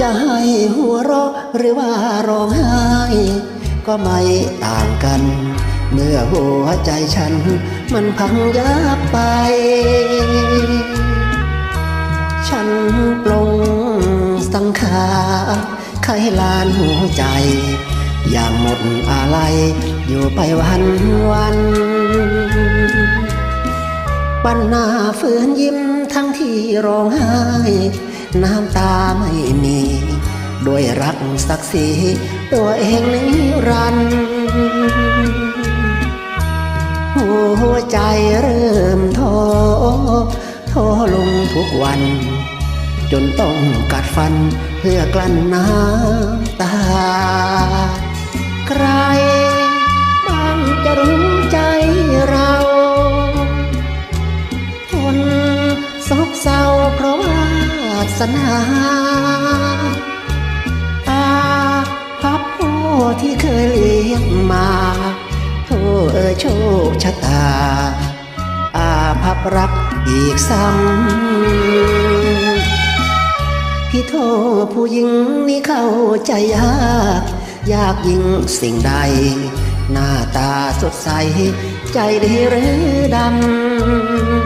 จะให้หัวเราะหรือว่าร้องไห้ ก็ไม่ต่างกัน เมื่อหัวใจฉัน มันพังยับไป ฉันปลงสังขารไขลานหัวใจ อย่างหมดอะไร อยู่ไปวันวันปัญหาฝืนยิ้มทั้งที่ร้องไห้ น้ำตาไม่มี ด้วยรักศักดิ์ศรีตัวเองนิรันดร์หัวใจเริ่มท้อท้อลงทุกวัน จนต้องกัดฟันเพื่อกลั้นน้ำตา ใครบ้างจะรู้ใจ สนาอาพับพ่อที่เคยเลี้ยงมาโทษเอโชคชะตา อาพับรักอีกซ้ำพี่โทษผู้หญิงนี่เข้าใจยาก ยากยิ่งสิ่งใด หน้าตาสดใส ใจดีหรือดำ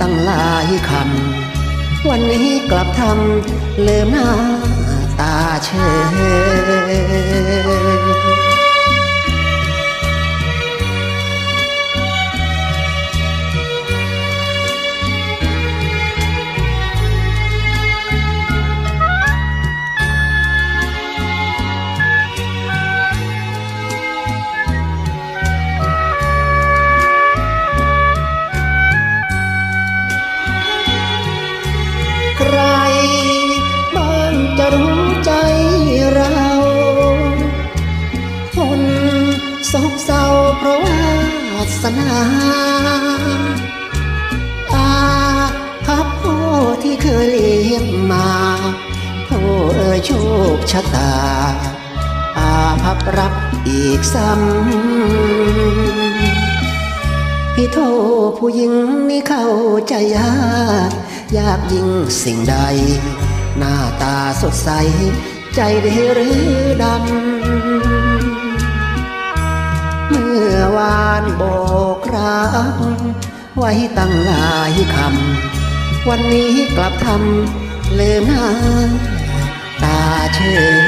ตั้งหลายคำ วันนี้กลับทำเลืมหน้าตาเฉย เพราะวาสนาอาพับพ่อที่เคยเลี้ยงมาโทษเอ่ยโชคชะตาอาพับรักอีกซ้ำพี่โทษผู้หญิงนี่เข้าใจยากยากยิ่งสิ่งใด หน้าตาสดใส ใจดีหรือดำ โบอกรักไว้ตั้งหลายคำ วันนี้กลับทำลืมหน้าตาเฉย